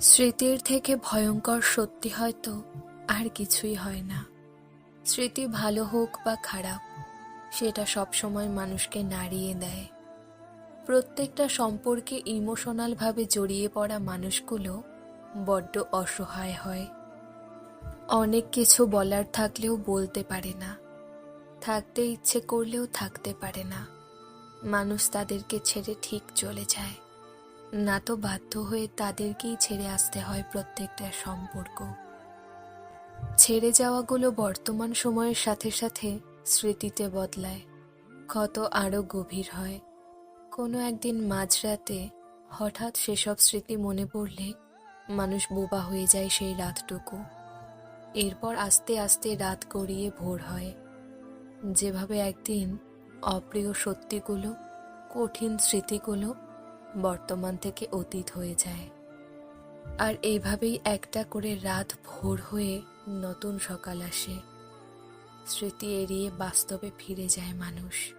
স্মৃতির থেকে ভয়ঙ্কর সত্যি হয়তো আর কিছুই হয় না। স্মৃতি ভালো হোক বা খারাপ, সেটা সবসময় মানুষকে নাড়িয়ে দেয়। প্রত্যেকটা সম্পর্কে ইমোশনালভাবে জড়িয়ে পড়া মানুষগুলো বড্ড অসহায় হয়। অনেক কিছু বলার থাকলেও বলতে পারে না। থাকতে ইচ্ছে করলেও থাকতে পারে না। মানুষ তাদেরকে ছেড়ে ঠিক চলে যায়। না তো বাধ্য হয়ে তাদেরকেই ছেড়ে আসতে হয় প্রত্যেকটা সম্পর্ক। ছেড়ে যাওয়াগুলো বর্তমান সময়ের সাথে সাথে স্মৃতিতে বদলায়, ক্ষত আরও গভীর হয়। কোনো একদিন মাঝরাতে হঠাৎ সেসব স্মৃতি মনে পড়লে মানুষ বোবা হয়ে যায় সেই রাতটুকু। এরপর আস্তে আস্তে রাত গড়িয়ে ভোর হয়। যেভাবে একদিন অপ্রিয় সত্যিগুলো, কঠিন স্মৃতিগুলো বর্তমান থেকে অতীত হয়ে যায়। আর এইভাবেই একটা করে রাত ভোর হয়ে নতুন সকাল আসে। স্মৃতি এড়িয়ে বাস্তবে ফিরে যায় মানুষ।